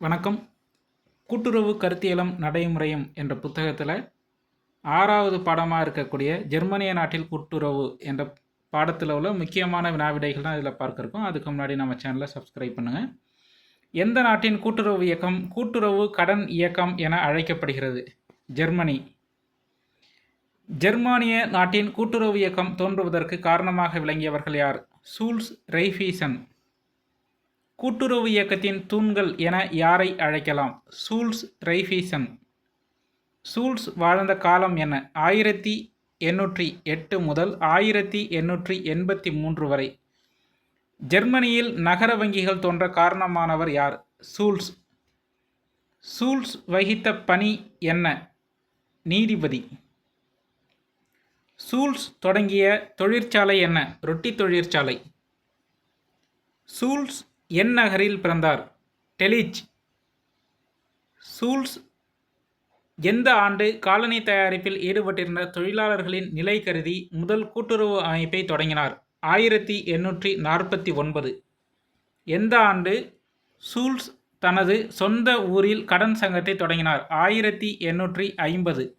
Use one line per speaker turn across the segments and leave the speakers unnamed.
வணக்கம். கூட்டுறவு கருத்தியலும் நடைமுறையும் என்ற புத்தகத்தில் ஆறாவது பாடமாக இருக்கக்கூடிய ஜெர்மனிய நாட்டில் கூட்டுறவு என்ற பாடத்தில் உள்ள முக்கியமான வினாவிடைகள் தான் இதில் பார்க்குறோம். அதுக்கு முன்னாடி நம்ம சேனலை சப்ஸ்கிரைப் பண்ணுங்கள் எந்த நாட்டின் கூட்டுறவு இயக்கம் கூட்டுறவு கடன் இயக்கம் என அழைக்கப்படுகிறது? ஜெர்மனி. ஜெர்மானிய நாட்டின் கூட்டுறவு இயக்கம் தோன்றுவதற்கு காரணமாக விளங்கியவர்கள் யார்? சூல்ஸ் ரெய்ஃபீசன். கூட்டுறவு இயக்கத்தின் தூண்கள் என யாரை அழைக்கலாம்? சூல்ஸ் ரைஃபீசன் சூல்ஸ் வாழ்ந்த காலம் என்ன? ஆயிரத்தி எண்ணூற்றி எட்டு முதல் ஆயிரத்தி எண்ணூற்றி எண்பத்தி மூன்று வரை. ஜெர்மனியில் நகர வங்கிகள் தோன்ற காரணமானவர் யார்? சூல்ஸ். சூல்ஸ் வகித்த பணி என்ன? நீதிபதி. சூல்ஸ் தொடங்கிய தொழிற்சாலை என்ன? ரொட்டி தொழிற்சாலை. சூல்ஸ் என் நகரில் பிறந்தார். டெலிச். சூல்ஸ் எந்த ஆண்டு காலனி தயாரிப்பில் ஈடுபட்டிருந்த தொழிலாளர்களின் நிலை கருதி முதல் கூட்டுறவு அமைப்பை தொடங்கினார்? ஆயிரத்தி எண்ணூற்றி நாற்பத்தி ஒன்பது. எந்த ஆண்டு சூல்ஸ் தனது சொந்த ஊரில் கடன் சங்கத்தை தொடங்கினார்? ஆயிரத்தி எண்ணூற்றி ஐம்பது.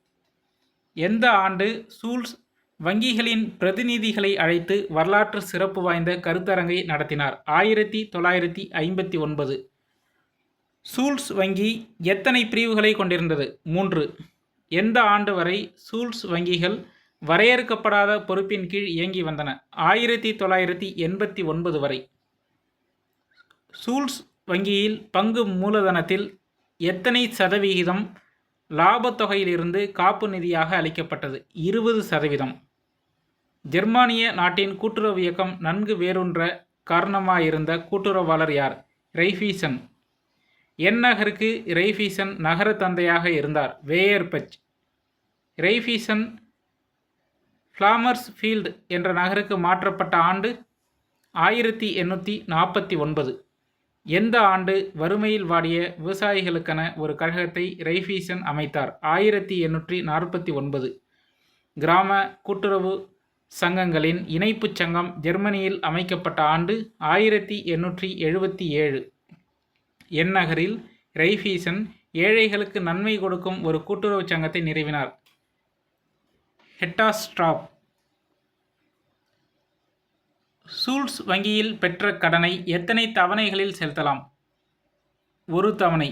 எந்த ஆண்டு சூல்ஸ் வங்கிகளின் பிரதிநிதிகளை அழைத்து வரலாற்று சிறப்பு வாய்ந்த கருத்தரங்கை நடத்தினார். ஆயிரத்தி தொள்ளாயிரத்தி ஐம்பத்தி ஒன்பது. சூல்ஸ் வங்கி எத்தனை பிரிவுகளை கொண்டிருந்தது? மூன்று. எந்த ஆண்டு வரை சூல்ஸ் வங்கிகள் வரையறுக்கப்படாத பொறுப்பின் கீழ் இயங்கி வந்தன? ஆயிரத்தி தொள்ளாயிரத்தி எண்பத்தி ஒன்பது வரை. சூல்ஸ் வங்கியில் பங்கு மூலதனத்தில் எத்தனை சதவிகிதம் லாபத்தொகையிலிருந்து காப்பு நிதியாக அளிக்கப்பட்டது? இருபது சதவீதம் ஜெர்மானிய நாட்டின் கூட்டுறவு இயக்கம் நன்கு வேரூன்ற காரணமாயிருந்த கூட்டுறவாளர் யார்? ரெய்ஃபீசன் என் நகருக்கு ரெய்ஃபீசன் நகர தந்தையாக இருந்தார். வேயர்பச் ரெய்ஃபீசன் ஃப்ளாமர்ஸ் ஃபீல்டு என்ற நகருக்கு மாற்றப்பட்ட ஆண்டு ஆயிரத்தி எண்ணூற்றி நாற்பத்தி ஒன்பது. எந்த ஆண்டு வறுமையில் வாடிய விவசாயிகளுக்கென ஒரு கழகத்தை ரெய்ஃபீசன் அமைத்தார்? ஆயிரத்தி எண்ணூற்றி நாற்பத்தி ஒன்பது. கிராம கூட்டுறவு சங்கங்களின் இணைப்புச் சங்கம் ஜெர்மனியில் அமைக்கப்பட்ட ஆண்டு ஆயிரத்தி எண்ணூற்றி எழுபத்தி ஏழு. என் நகரில் ரெய்ஃபீசன் ஏழைகளுக்கு நன்மை கொடுக்கும் ஒரு கூட்டுறவு சங்கத்தை நிறுவினார். ஹெட்டாஸ்ட்ராப். சூல்ஸ் வங்கியில் பெற்ற கடனை எத்தனை தவணைகளில் செலுத்தலாம்? ஒரு தவணை.